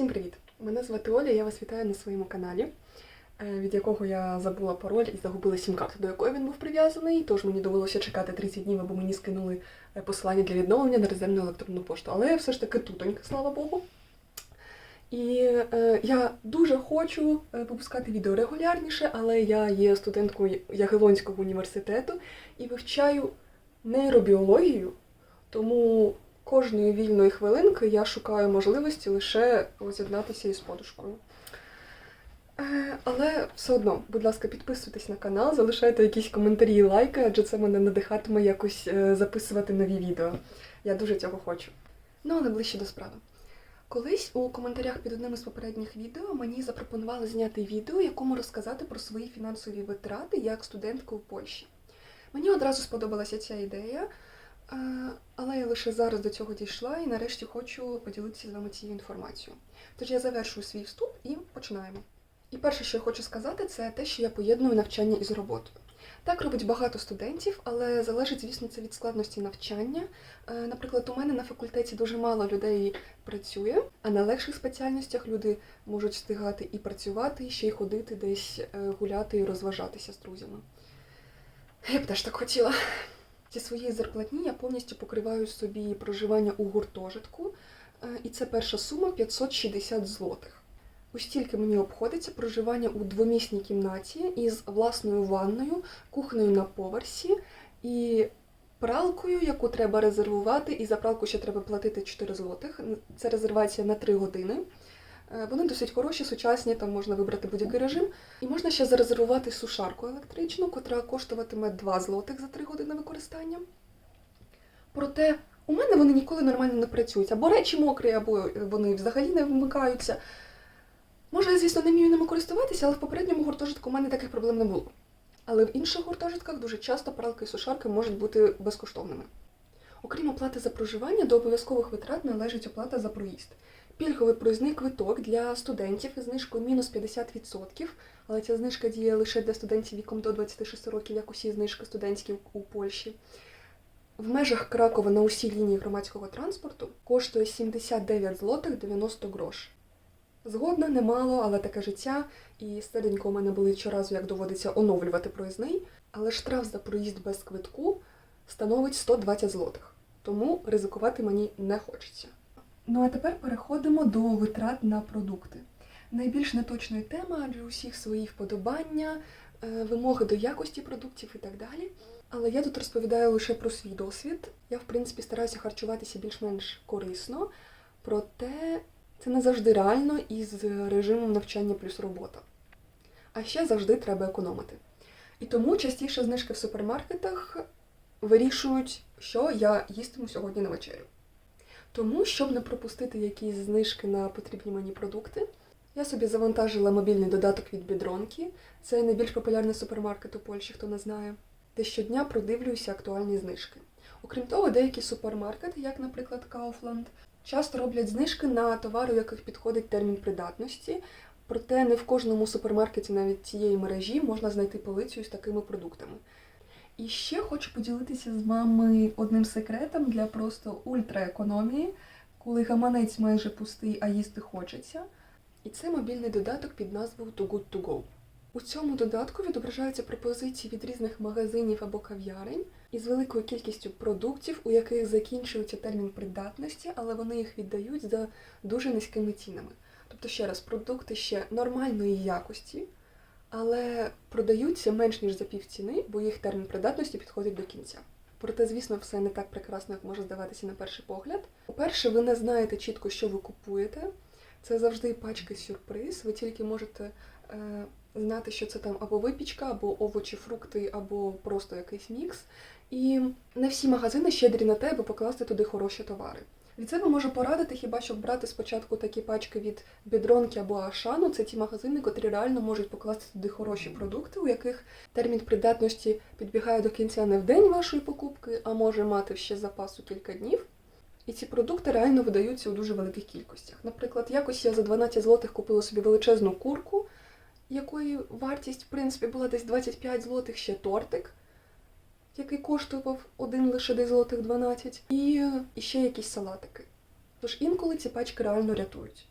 Всім привіт! Мене звати Оля, я вас вітаю на своєму каналі, е, від якого я забула пароль і загубила сім-карту, до якої він був прив'язаний. Тож мені довелося чекати 30 днів, аби мені скинули е, посилання для відновлення на резервну електронну пошту. Але я все ж таки тутонька, слава Богу. І е, я дуже хочу е, випускати відео регулярніше, але я є студенткою Ягелонського університету і вивчаю нейробіологію, тому кожної вільної хвилинки я шукаю можливості лише роз'єднатися із подушкою. Е, Але все одно, будь ласка, підписуйтесь на канал, залишайте якісь коментарі і лайки, адже це мене надихатиме якось е, записувати нові відео. Я дуже цього хочу. Ну, але ближче до справи. Колись у коментарях під одним із попередніх відео мені запропонували зняти відео, якому розказати про свої фінансові витрати як студентка у Польщі. Мені одразу сподобалася ця ідея, але я лише зараз до цього дійшла і нарешті хочу поділитися з вами цією інформацією. Тож я завершую свій вступ і починаємо. І перше, що я хочу сказати, це те, що я поєдную навчання із роботою. Так робить багато студентів, але залежить, звісно, це від складності навчання. Е, Наприклад, у мене на факультеті дуже мало людей працює, а на легших спеціальностях люди можуть встигати і працювати, і ще й ходити десь е, гуляти і розважатися з друзями. Я б теж так хотіла. Зі своєї зарплатні я повністю покриваю собі проживання у гуртожитку, е, і це перша сума 560 злотих. Ось тільки мені обходиться проживання у двомісній кімнаті із власною ванною, кухнею на поверсі і пралкою, яку треба резервувати, і за пралку ще треба платити 4 злотих. Це резервація на 3 години. Е, Вони досить хороші, сучасні, там можна вибрати будь-який режим. І можна ще зарезервувати сушарку електричну, котра коштуватиме 2 злотих за 3 години використання. Проте у мене вони ніколи нормально не працюють. Або речі мокрі, або вони взагалі не вмикаються. Може, я, звісно, не вмію ними користуватися, але в попередньому гуртожитку у мене таких проблем не було. Але в інших гуртожитках дуже часто пралки і сушарки можуть бути безкоштовними. Окрім оплати за проживання, до обов'язкових витрат належить оплата за проїзд. Пільговий проїзний квиток для студентів із знижкою мінус 50%, але ця знижка діє лише для студентів віком до 26 років, як усі знижки студентські у Польщі. В межах Кракова на усі лінії громадського транспорту коштує 79 злотих 90 грош. Згодна, немало, але таке життя. І серденько у мене болить щоразу, як доводиться оновлювати проїзний. Але штраф за проїзд без квитку становить 120 злотих. Тому ризикувати мені не хочеться. Ну а тепер переходимо до витрат на продукти. Найбільш неточної теми, адже у всіх свої вподобання, е, вимоги до якості продуктів і так далі. Але я тут розповідаю лише про свій досвід. Я, в принципі, стараюся харчуватися більш-менш корисно, проте це не завжди реально із режимом навчання плюс робота. А ще завжди треба економити. І тому частіше знижки в супермаркетах вирішують, що я їстиму сьогодні на вечерю. Тому, щоб не пропустити якісь знижки на потрібні мені продукти, я собі завантажила мобільний додаток від Бідронки. Це найбільш популярний супермаркет у Польщі, хто не знає, де щодня продивлююся актуальні знижки. Окрім того, деякі супермаркети, як, наприклад, Kaufland, часто роблять знижки на товари, у яких підходить термін придатності, проте не в кожному супермаркеті навіть цієї мережі можна знайти полицю з такими продуктами. І ще хочу поділитися з вами одним секретом для просто ультраекономії, коли гаманець майже пустий, а їсти хочеться. І це мобільний додаток під назвою Too Good To Go. У цьому додатку відображаються пропозиції від різних магазинів або кав'ярень із великою кількістю продуктів, у яких закінчується термін придатності, але вони їх віддають за дуже низькими цінами. Тобто, ще раз, продукти ще нормальної якості, але продаються менш ніж за півціни, бо їх термін придатності підходить до кінця. Проте, звісно, все не так прекрасно, як може здаватися на перший погляд. По-перше, ви не знаєте чітко, що ви купуєте. Це завжди пачки сюрприз. Ви тільки можете е, знати, що це там або випічка, або овочі, фрукти, або просто якийсь мікс. І не всі магазини щедрі на те, аби покласти туди хороші товари. Від себе можу порадити хіба щоб брати спочатку такі пачки від Бідронки або Ашану. Це ті магазини, котрі реально можуть покласти туди хороші продукти, у яких термін придатності підбігає до кінця не в день вашої покупки, а може мати ще запасу кілька днів. І ці продукти реально видаються у дуже великих кількостях. Наприклад, якось я за 12 злотих купила собі величезну курку, якої вартість, в принципі, була десь 25 злотих, ще тортик, який коштував один лише десь злотих 12, і, ще якісь салатики. Тож інколи ці пачки реально рятують.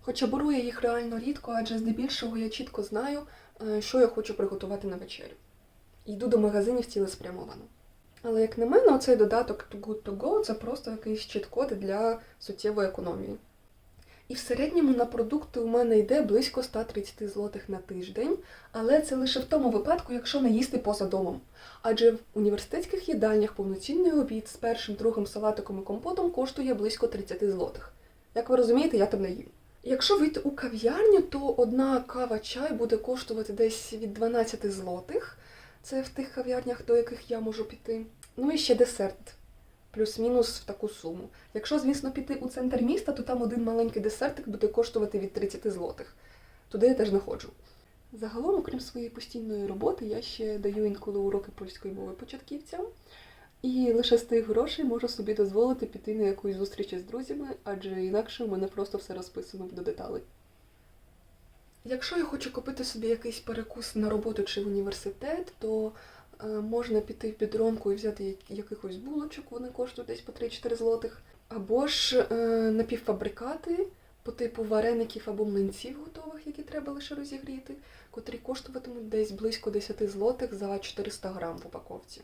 Хоча беру я їх реально рідко, адже здебільшого я чітко знаю, е, що я хочу приготувати на вечерю. Йду до магазинів цілеспрямовано. Але як на мене, оцей додаток Too Good To Go це просто якийсь чіт-код для суттєвої економії. І в середньому на продукти у мене йде близько 130 злотих на тиждень, але це лише в тому випадку, якщо не їсти поза домом. Адже в університетських їдальнях повноцінний обід з першим, другим салатиком і компотом коштує близько 30 злотих. Як ви розумієте, я там не їм. Якщо вийти у кав'ярню, то одна кава чай буде коштувати десь від 12 злотих. Це в тих кав'ярнях, до яких я можу піти. Ну і ще десерт. Плюс-мінус в таку суму. Якщо, звісно, піти у центр міста, то там один маленький десертик буде коштувати від 30 злотих. Туди я теж не ходжу. Загалом, окрім своєї постійної роботи, я ще даю інколи уроки польської мови початківцям. І лише з тих грошей можу собі дозволити піти на якусь зустріч із друзями, адже інакше у мене просто все розписано до деталей. Якщо я хочу купити собі якийсь перекус на роботу чи в університет, то можна піти в підромку і взяти якихось булочок, вони коштують десь по 3-4 злотих. Або ж е, напівфабрикати по типу вареників або млинців готових, які треба лише розігріти, котрі коштуватимуть десь близько 10 злотих за 400 грам в упаковці.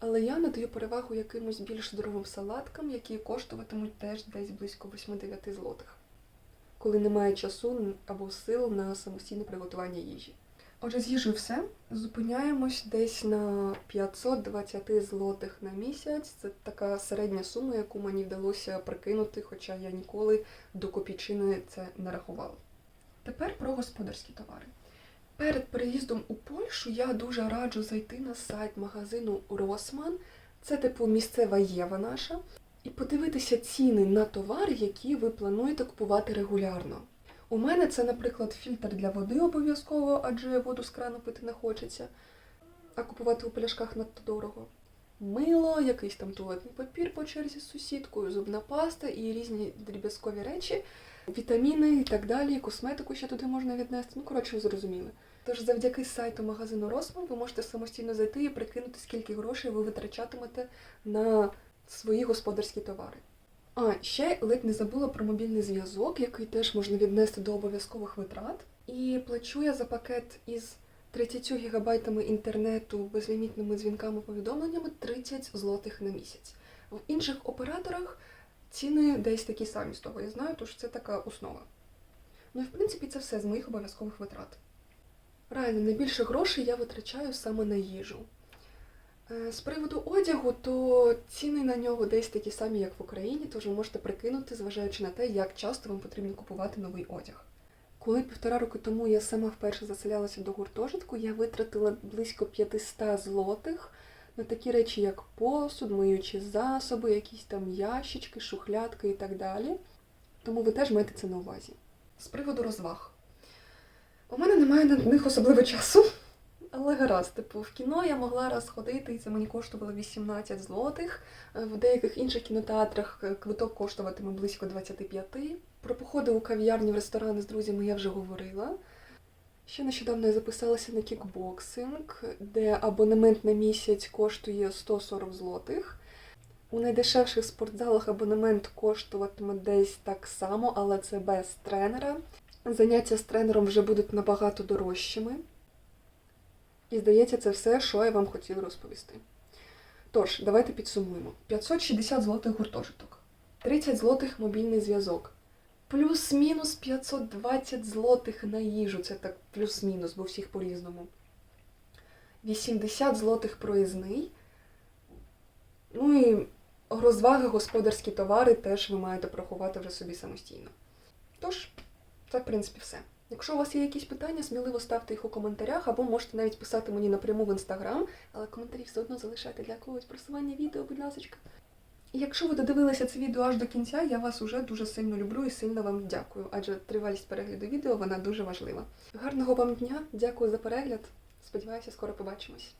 Але я надаю перевагу якимось більш здоровим салаткам, які коштуватимуть теж десь близько 8-9 злотих, коли немає часу або сил на самостійне приготування їжі. Отже, з все. Зупиняємось десь на 520 злотих на місяць. Це така середня сума, яку мені вдалося прикинути, хоча я ніколи до копійчини це не рахувала. Тепер про господарські товари. Перед переїздом у Польщу я дуже раджу зайти на сайт магазину Росман, це типу місцева Єва наша, і подивитися ціни на товари, які ви плануєте купувати регулярно. У мене це, наприклад, фільтр для води обов'язково, адже воду з крану пити не хочеться, а купувати у пляшках надто дорого. Мило, якийсь там туалетний папір по черзі з сусідкою, зубна паста і різні дріб'язкові речі, вітаміни і так далі, косметику ще туди можна віднести. Ну, коротше, ви зрозуміли. Тож завдяки сайту магазину Росман ви можете самостійно зайти і прикинути, скільки грошей ви витрачатимете на свої господарські товари. А ще ледь не забула про мобільний зв'язок, який теж можна віднести до обов'язкових витрат. І плачу я за пакет із 30 гігабайтами інтернету, безлімітними дзвінками, повідомленнями 30 злотих на місяць. В інших операторах ціни десь такі самі з того я знаю, тож це така основа. Ну і в принципі це все з моїх обов'язкових витрат. Реально, найбільше грошей я витрачаю саме на їжу. Е, З приводу одягу, то ціни на нього десь такі самі, як в Україні, тож ви можете прикинути, зважаючи на те, як часто вам потрібно купувати новий одяг. Коли півтора роки тому я сама вперше заселялася до гуртожитку, я витратила близько 500 злотих на такі речі, як посуд, миючі засоби, якісь там ящички, шухлядки і так далі. Тому ви теж маєте це на увазі. З приводу розваг. У мене немає на них особливо часу. Але гаразд, типу, в кіно я могла раз ходити, і це мені коштувало 18 злотих. Е, В деяких інших кінотеатрах е, квиток коштуватиме близько 25. Про походи у кав'ярні в ресторани з друзями я вже говорила. Ще нещодавно я записалася на кікбоксинг, де абонемент на місяць коштує 140 злотих. У найдешевших спортзалах абонемент коштуватиме десь так само, але це без тренера. Заняття з тренером вже будуть набагато дорожчими. І здається, це все, що я вам хотіла розповісти. Тож, давайте підсумуємо: 560 злотих гуртожиток, 30 злотих мобільний зв'язок, плюс-мінус 520 злотих на їжу, це так плюс-мінус, бо всіх по-різному. 80 злотих проїзний. Ну і розваги, господарські товари теж ви маєте порахувати вже собі самостійно. Тож, це, в принципі, все. Якщо у вас є якісь питання, сміливо ставте їх у коментарях, або можете навіть писати мені напряму в інстаграм, але коментарі все одно залишайте для когось просування відео, будь ласка. Якщо ви додивилися це відео аж до кінця, я вас уже дуже сильно люблю і сильно вам дякую, адже тривалість перегляду відео вона дуже важлива. Гарного вам дня, дякую за перегляд. Сподіваюся, скоро побачимось.